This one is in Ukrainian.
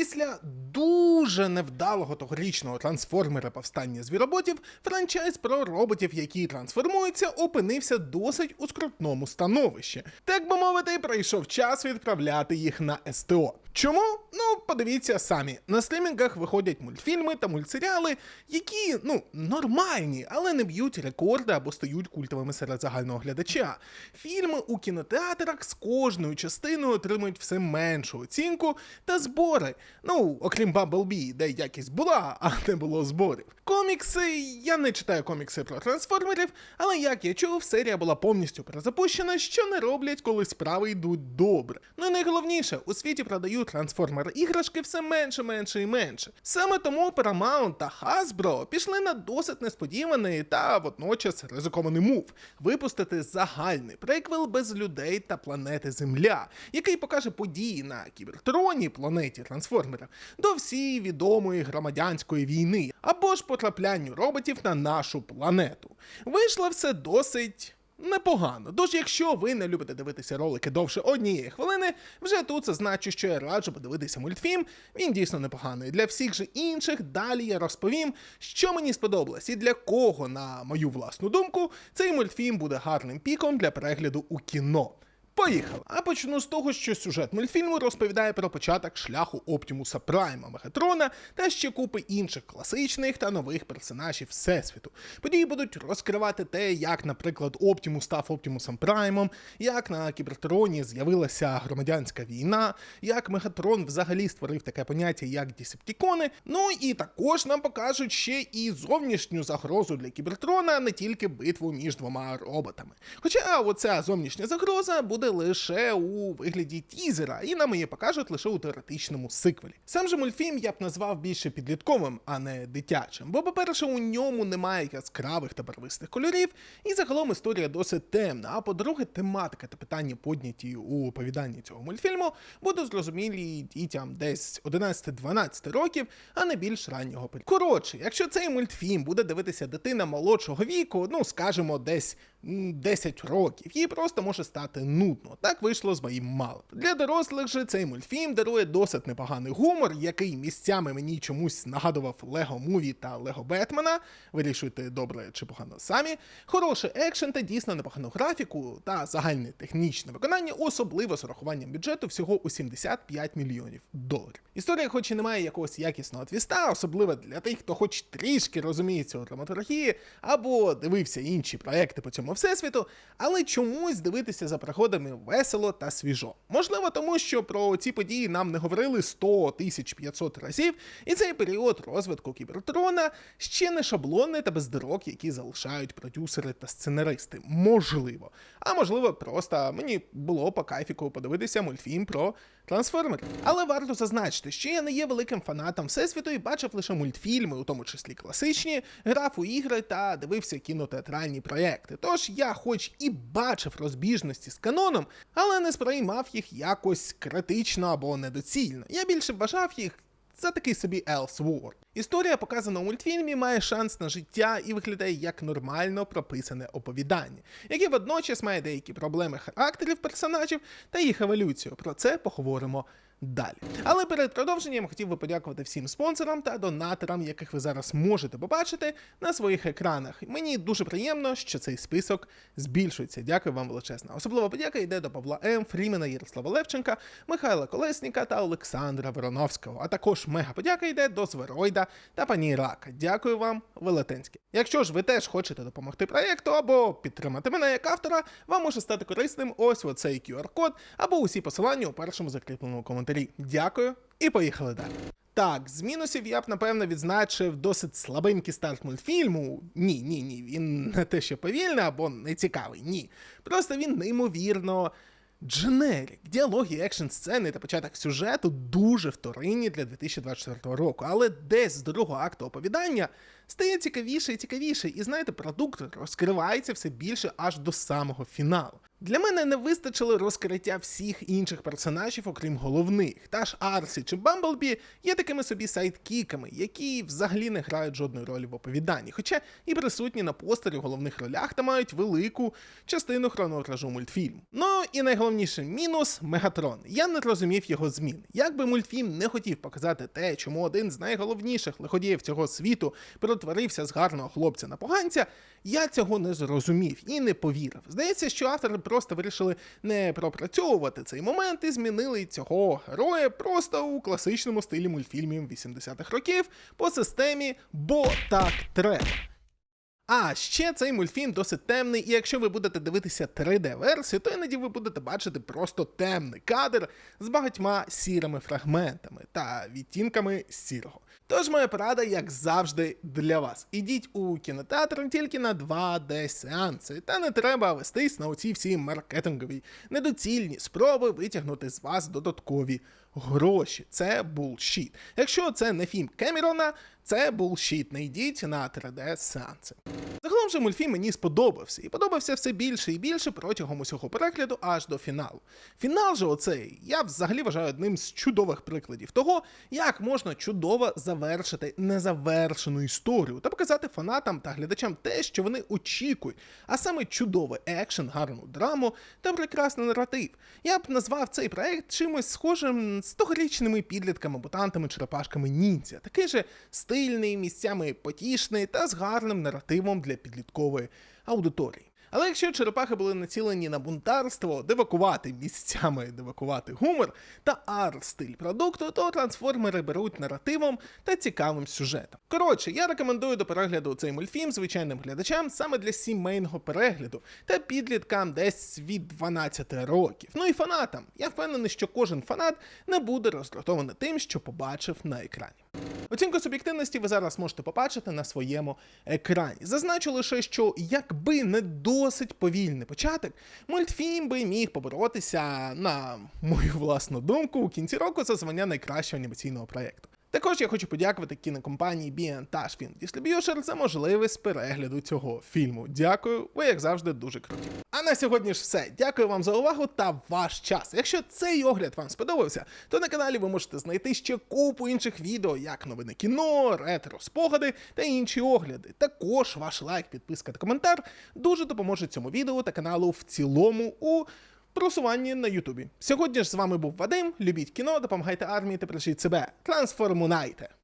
Bislia do дуже невдалого тогорічного трансформера повстання звіроботів, франчайз про роботів, які трансформуються, опинився досить у скрутному становищі. Так би мовити, прийшов час відправляти їх на СТО. Чому? Ну, подивіться самі. На стрімінгах виходять мультфільми та мультсеріали, які, ну, нормальні, але не б'ють рекорди або стають культовими серед загального глядача. Фільми у кінотеатрах з кожною частиною отримують все меншу оцінку та збори. Ну, окрім Де якість була, а не було зборів. Комікси, я не читаю комікси про трансформерів, але як я чув, серія була повністю перезапущена, що не роблять, коли справи йдуть добре. Ну і найголовніше, у світі продають трансформер іграшки все менше, менше і менше. Саме тому Paramount та Hasbro пішли на досить несподіваний та водночас ризикований мув випустити загальний приквел без людей та планети Земля, який покаже події на кібертроні планеті трансформера до всієї відомої громадянської війни або ж потраплянню роботів на нашу планету. Вийшло все досить. Непогано. Тож, якщо ви не любите дивитися ролики довше однієї хвилини, вже тут це значить, що я раджу подивитися мультфільм. Він дійсно непоганий. Для всіх же інших далі я розповім, що мені сподобалось і для кого, на мою власну думку, цей мультфільм буде гарним піком для перегляду у кіно. Поїхали! А почну з того, що сюжет мультфільму розповідає про початок шляху Оптімуса Прайма, Мегатрона та ще купи інших класичних та нових персонажів Всесвіту. Події будуть розкривати те, як, наприклад, Оптімус став Оптімусом Праймом, як на Кібертроні з'явилася громадянська війна, як Мегатрон взагалі створив таке поняття, як Десептікони. Ну і також нам покажуть ще і зовнішню загрозу для Кібертрона, а не тільки битву між двома роботами. Хоча оця зовнішня загроза буде лише у вигляді тізера, і нам її покажуть лише у теоретичному сиквелі. Сам же мультфільм я б назвав більше підлітковим, а не дитячим. Бо, по-перше, у ньому немає яскравих та барвистих кольорів, і загалом історія досить темна. А по-друге, тематика та питання, подняті у оповіданні цього мультфільму, будуть зрозумілі дітям десь 11-12 років, а не більш раннього періоду. Коротше, якщо цей мультфільм буде дивитися дитина молодшого віку, ну скажімо, десь 10 років, їй просто може стати нудно. Так вийшло з моїм малим. Для дорослих же цей мультфільм дарує досить непоганий гумор, який місцями мені чомусь нагадував Лего Муві та Лего Бетмена. Вирішуйте добре чи погано самі. Хороший екшен та дійсно непогану графіку та загальне технічне виконання, особливо з урахуванням бюджету всього у 75 мільйонів доларів. Історія, хоч і не має якогось якісного твіста, особливо для тих, хто хоч трішки розуміється у драматургії, або дивився інші проекти по цьому всесвіту, але чомусь дивитися за приходами весело та свіжо. Можливо, тому що про ці події нам не говорили 100 тисяч 500 разів, і цей період розвитку кібертрона ще не шаблонний та без дирок, які залишають продюсери та сценаристи. Можливо. А можливо, просто мені було по кайфіку подивитися мультфільм про трансформери. Але варто зазначити, що я не є великим фанатом всесвіту і бачив лише мультфільми, у тому числі класичні, грав у ігри та дивився кінотеатральні проекти. Тож я, хоч і бачив розбіжності з каноном, але не сприймав їх якось критично або недоцільно. Я більше вважав їх за такий собі Elseworld. Історія, показана у мультфільмі, має шанс на життя і виглядає як нормально прописане оповідання, яке водночас має деякі проблеми характерів персонажів та їх еволюцію. Про це поговоримо далі. Але перед продовженням хотів би подякувати всім спонсорам та донаторам, яких ви зараз можете побачити на своїх екранах. Мені дуже приємно, що цей список збільшується. Дякую вам величезно. Особлива подяка йде до Павла М, Фрімена Ярослава Левченка, Михайла Колесніка та Олександра Вороновського. А також мега подяка йде до Звероїда та пані Рака. Дякую вам, велетенське. Якщо ж ви теж хочете допомогти проєкту або підтримати мене як автора, вам може стати корисним ось оцей QR-код або усі посилання у першому закріпленому коментарі. Дякую і поїхали далі. Так, з мінусів я б напевно відзначив досить слабенький старт мультфільму. Ні, ні, ні, він не те, що повільний або не цікавий. Ні. Просто він неймовірно. Дженерік, діалоги, екшн сцени та початок сюжету дуже вторинні для 2024 року, але десь з другого акту оповідання стає цікавіше і цікавіше, і знаєте, продукт розкривається все більше аж до самого фіналу. Для мене не вистачило розкриття всіх інших персонажів, окрім головних. Та ж Арсі чи Бамблбі є такими собі сайдкіками, які взагалі не грають жодної ролі в оповіданні, хоча і присутні на постері в головних ролях та мають велику частину хронометражу мультфільму. Ну і найголовніший мінус Мегатрон. Я не розумів його змін. Якби мультфільм не хотів показати те, чому один з найголовніших лиходіїв цього світу перетворився з гарного хлопця на поганця, я цього не зрозумів і не повірив. Здається, що автори просто вирішили не пропрацьовувати цей момент і змінили цього героя просто у класичному стилі мультфільмів 80-х років по системі бо так треба. А ще цей мультфільм досить темний, і якщо ви будете дивитися 3D-версію, то іноді ви будете бачити просто темний кадр з багатьма сірими фрагментами та відтінками сірого. Тож моя порада, як завжди, для вас. Ідіть у кінотеатр тільки на 2D сеанси, та не треба вестись на оці всі маркетингові недоцільні спроби витягнути з вас додаткові гроші. Це булшіт. Якщо це не фільм Кемерона, це булшіт. Не йдіть на 3D сеанси. Загалом же мультфільм мені сподобався, і подобався все більше і більше протягом усього перегляду аж до фіналу. Фінал же оцей я взагалі вважаю одним з чудових прикладів того, як можна чудово завершити незавершену історію та показати фанатам та глядачам те, що вони очікують, а саме чудовий екшен, гарну драму та прекрасний наратив. Я б назвав цей проект чимось схожим з тогорічними підлітками, мутантами, черепашками ніндзя. Такий же стильний, місцями потішний та з гарним наративом для підліткової аудиторії. Але якщо черепахи були націлені на бунтарство, девакувати місцями, девакувати гумор та арт-стиль продукту, то трансформери беруть наративом та цікавим сюжетом. Коротше, я рекомендую до перегляду цей мультфільм звичайним глядачам саме для сімейного перегляду та підліткам десь від 12 років. Ну і фанатам. Я впевнений, що кожен фанат не буде роздратований тим, що побачив на екрані. Оцінку суб'єктивності ви зараз можете побачити на своєму екрані. Зазначу лише, що якби не досить повільний початок, мультфільм би міг поборотися, на мою власну думку, у кінці року за звання найкращого анімаційного проєкту. Також я хочу подякувати кінокомпанії BN та Film Distribution за можливість перегляду цього фільму. Дякую, ви як завжди дуже круті. А на сьогодні ж все. Дякую вам за увагу та ваш час. Якщо цей огляд вам сподобався, то на каналі ви можете знайти ще купу інших відео, як новини кіно, ретро спогади та інші огляди. Також ваш лайк, підписка та коментар дуже допоможуть цьому відео та каналу в цілому у просуванні на Ютубі. Сьогодні ж з вами був Вадим. Любіть кіно, допомагайте армії та бережіть себе. Трансформунайте!